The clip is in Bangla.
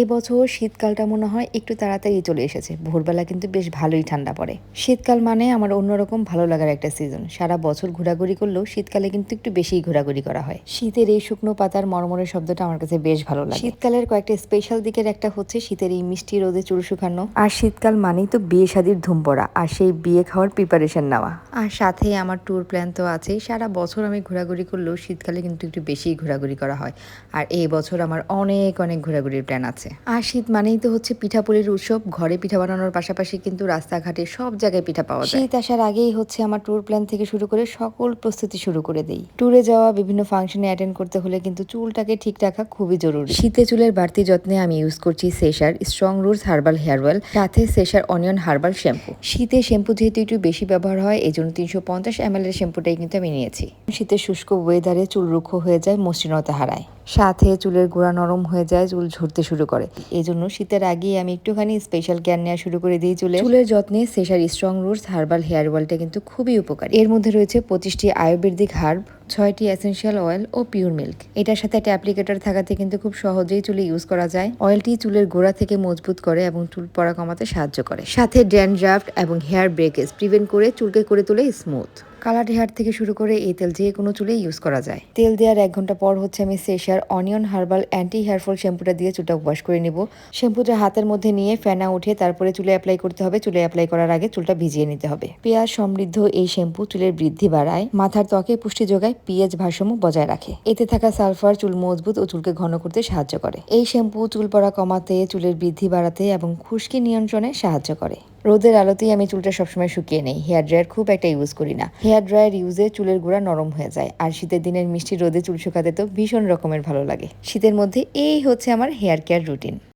এই বছর শীতকালটা মনে হয় একটু তাড়াতাড়ি চলে এসেছে। ভোরবেলা কিন্তু বেশ ভালোই ঠান্ডা পড়ে। শীতকাল মানে আমার অন্যরকম ভালো লাগার একটা সিজন সারা বছর ঘোরাঘুরি করলেও শীতকালে কিন্তু একটু বেশিই ঘোরাঘুরি করা হয়। শীতের এই শুকনো পাতার মরমরের শব্দটা আমার কাছে বেশ ভালো লাগে। শীতকালের কয়েকটা স্পেশাল দিকের একটা হচ্ছে শীতের এই মিষ্টি রোদে চুল শুকানো। আর শীতকাল মানেই তো বিয়ে শাদির ধুম পড়া আর সেই বিয়ে খাওয়ার প্রিপারেশন নেওয়া। আর সাথে আমার ট্যুর প্ল্যান তো আছেই সারা বছর আমি ঘোরাঘুরি করলেও শীতকালে কিন্তু একটু বেশিই ঘোরাঘুরি করা হয়। আর এই বছর আমার অনেক অনেক ঘোরাঘুরির প্ল্যান আছে। আর শীত মানেই তো হচ্ছে পিঠাপুলির উৎসব। ঘরে পিঠা বানানোর পাশাপাশি কিন্তু রাস্তাঘাটে সব জায়গায় পিঠা পাওয়া যায়। শীত আসার আগেই হচ্ছে আমার ট্যুর প্ল্যান থেকে শুরু করে সকল প্রস্তুতি শুরু করে দেই। ট্যুরে যাওয়া বিভিন্ন ফাংশনে অ্যাটেন্ড করতে হলে কিন্তু চুলটাকে ঠিক রাখা খুবই জরুরি। শীতে চুলের বাড়তি যত্নে আমি ইউজ করছি সেশার strong roots herbal hair oil সাথে সেশার অনিয়ন হার্বাল শ্যাম্পু শীতে শ্যাম্পু যেহেতু একটু বেশি ব্যবহার হয় এই জন্য তিনশো পঞ্চাশ এম এল এর শ্যাম্পুটাই কিন্তু আমি নিয়েছি। শীতের শুষ্ক ওয়েদারে চুল রুক্ষ হয়ে যায় মসৃণতা হারায়। সাথে চুলের গোড়া নরম হয়ে যায় চুল ঝরতে শুরু করে। এই জন্য শীতের আগেই আমি একটুখানি স্পেশাল কেয়ার নেওয়া শুরু করে দিই চুলে চুলের যত্নে সেশার স্ট্রং রুটস হার্বাল হেয়ার অয়েলটা কিন্তু খুবই উপকারী। এর মধ্যে রয়েছে পঁচিশটি আয়ুর্বেদিক হার্ব ছয়টি এসেনশিয়াল অয়েল ও পিওর মিল্ক এটার সাথে একটা অ্যাপ্লিকেটর থাকাতে কিন্তু খুব সহজেই চুলে ইউজ করা যায়। অয়েলটি চুলের গোড়া থেকে মজবুত করে এবং চুল পড়া কমাতে সাহায্য করে। সাথে ড্যান্ড্রাফট এবং হেয়ার ব্রেকেজ প্রিভেন্ট করে চুলকে করে তোলে স্মুথ কালার হেয়ার থেকে শুরু করে এই তেল যে কোনো চুলে ইউজ করা যায়। তেল দেওয়ার এক ঘণ্টা পর হচ্ছে আমি সেশার onion herbal anti hair fall শ্যাম্পুটা দিয়ে চুলটা ওয়াশ করে নেব। শ্যাম্পুটা হাতের মধ্যে নিয়ে ফেনা উঠে তারপরে চুলে অ্যাপ্লাই করতে হবে। চুলে অ্যাপ্লাই করার আগে চুলটা ভিজিয়ে নিতে হবে। পেঁয়াজ সমৃদ্ধ এই শ্যাম্পু চুলের বৃদ্ধি বাড়ায়। মাথার ত্বকে পুষ্টি যোগায় পিএইচ ভারসাম্য বজায় রাখে। এতে থাকা সালফার চুল মজবুত ও চুলকে ঘন করতে সাহায্য করে। এই শ্যাম্পু চুল পড়া কমাতে, চুলের বৃদ্ধি বাড়াতে এবং খুশকি নিয়ন্ত্রণে সাহায্য করে। রোদের আলোতেই আমি চুলটা সবসময় শুকিয়ে নেই। হেয়ার ড্রায়ার খুব একটা ইউজ করি না। হেয়ার ড্রায়ার ইউজে চুলের গোড়া নরম হয়ে যায়। আর শীতের দিনের মিষ্টি রোদে চুল শুকাতে তো ভীষণ রকমের ভালো লাগে। শীতের মধ্যে এই হচ্ছে আমার হেয়ার কেয়ার রুটিন।